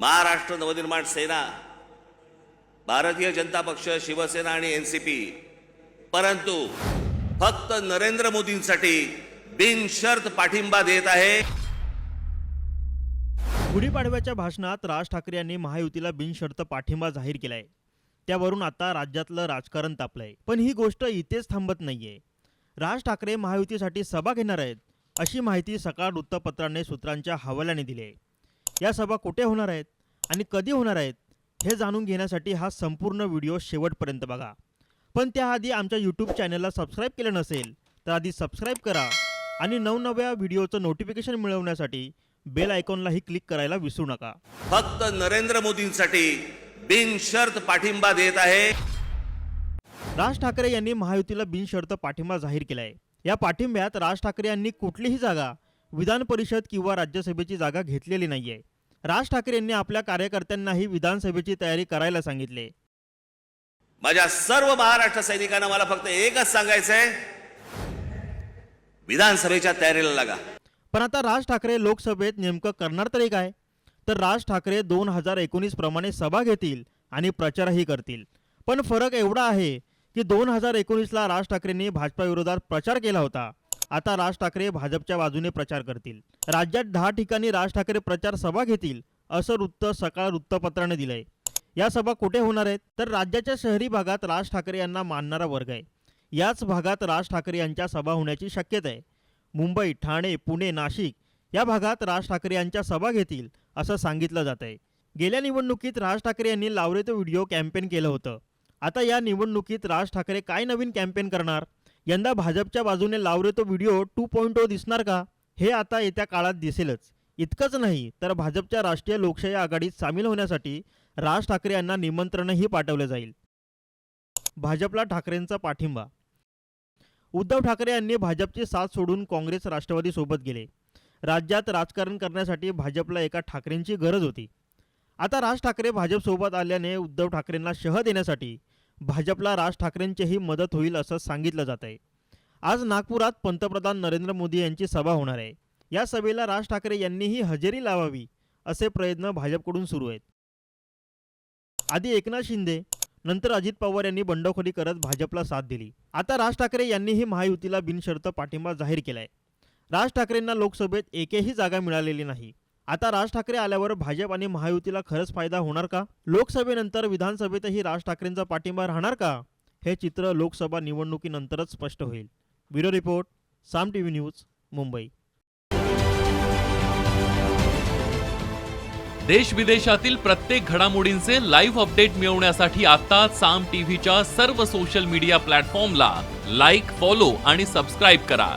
महाराष्ट्र नवनिर्माण सेना भारतीय जनता पक्ष शिवसेना आणि N C P. परंतु फक्त नरेंद्र मोदींसाठी बिनशर्त पाठिंबा देत आहे. गुढीपाडव्याच्या भाषणात राज ठाकरे यांनी महायुतीला बिनशर्त पाठिंबा जाहीर केलाय. त्यावरून आता राज्यातलं राजकारण तापलंय. पण ही गोष्ट इथेच थांबत नाहीये. राज ठाकरे महायुतीसाठी सभा घेणार आहेत अशी माहिती सकाळ वृत्तपत्राने सूत्रांच्या हवाल्याने दिली आहे या सभा कुठे होणार आहेत आणि कधी होणार आहेत हे जाणून घेण्यासाठी हा संपूर्ण व्हिडिओ शेवटपर्यंत बघा. पण त्याआधी आमच्या यूट्यूब चॅनलला सबस्क्राईब केलं नसेल तर आधी सबस्क्राईब करा आणि नवनव्या व्हिडिओचं नोटिफिकेशन मिळवण्यासाठी बेल आयकॉनलाही क्लिक करायला विसरू नका. फक्त नरेंद्र मोदींसाठी बिनशर्त पाठिंबा देत आहे. राज ठाकरे यांनी महायुतीला बिनशर्त पाठिंबा जाहीर केलाय. या पाठिंब्यात राज ठाकरे यांनी कुठलीही जागा विधान परिषद किंवा राज्यसभेची जागा घेतलेली नाहीये. राज ठाकरे यांनी आपल्या कार्यकर्त्यांनाही विधानसभेची तयारी करायला सांगितले. माझ्या सर्व महाराष्ट्र सैनिकांना मला फक्त एकच सांगायचंय. विधानसभेच्या तयारीला लागा. पण आता राज ठाकरे लोकसभेत नेमकं करणार तरी काय? तर राज ठाकरे दोन हजार एकोणीस प्रमाणे सभा घेतील आणि प्रचारही करतील. पण फरक एवढा आहे की दोन हजार एकोणीसला राज ठाकरेंनी भाजपाविरोधात प्रचार केला होता. आता राज ठाकरे भाजपच्या बाजूने प्रचार करतील. राज्यात दहा ठिकाणी राज ठाकरे प्रचार सभा घेतील असं वृत्त सकाळ वृत्तपत्राने दिलंय. या सभा कुठे होणार आहेत? तर राज्याच्या शहरी भागात राज ठाकरे यांना मानणारा वर्ग आहे. याच भागात राज ठाकरे यांच्या सभा होण्याची शक्यता आहे. मुंबई ठाणे पुणे नाशिक या भागात राज ठाकरे यांच्या सभा घेतील असं सांगितलं जात आहे गेल्या निवडणुकीत राज ठाकरे यांनी लावरे तो व्हिडिओ कॅम्पेन केलं होतं. आता या निवडणुकीत राज ठाकरे काय नवीन कॅम्पेन करणार? यंदा भाजपच्या बाजूने लावरे तो व्हिडिओ टू पॉईंट ओ दिसणार का? हे आता येत्या काळात दिसेलच. इतकंच नाही तर भाजपच्या राष्ट्रीय लोकशाही आघाडीत सामील होण्यासाठी राज ठाकरे यांना निमंत्रणही पाठवलं जाईल. भाजपला ठाकरेंचा पाठिंबा. उद्धव ठाकरे यांनी भाजपची साथ सोडून काँग्रेस राष्ट्रवादीसोबत गेले. राज्यात राजकारण करण्यासाठी भाजपला एका ठाकरेंची गरज होती. आता राज ठाकरे भाजपसोबत आल्याने उद्धव ठाकरेंना शह देण्यासाठी भाजपला राज ठाकरेंचीही मदत होईल असं सांगितलं जात आहे. आज नागपुरात पंतप्रधान नरेंद्र मोदी यांची सभा होणार आहे. या सभेला राज ठाकरे यांनीही हजेरी लावावी असे प्रयत्न भाजपकडून सुरू आहेत. आधी एकनाथ शिंदे नंतर अजित पवार यांनी बंडखोरी करत भाजपला साथ दिली. आता राज ठाकरे यांनीही महायुतीला बिनशर्त पाठिंबा जाहीर केलाय. राज ठाकरेंना लोकसभेत एकही जागा मिळालेली नाही. आता राज ठाकरे आल्यावर भाजप आणि महायुतीला खरंच फायदा होणार का? लोकसभेनंतर विधानसभेतही राज ठाकरेंचा पाठिंबा राहणार का? हे चित्र लोकसभा निवडणुकीनंतरच स्पष्ट होईल. Bureau report Saam T V news Mumbai. देश विदेशातील प्रत्येक घडामोडींचे लाईव्ह अपडेट मिळवण्यासाठी आता साम टीव्हीच्या सर्व सोशल मीडिया प्लॅटफॉर्मला लाईक फॉलो आणि सबस्क्राईब करा.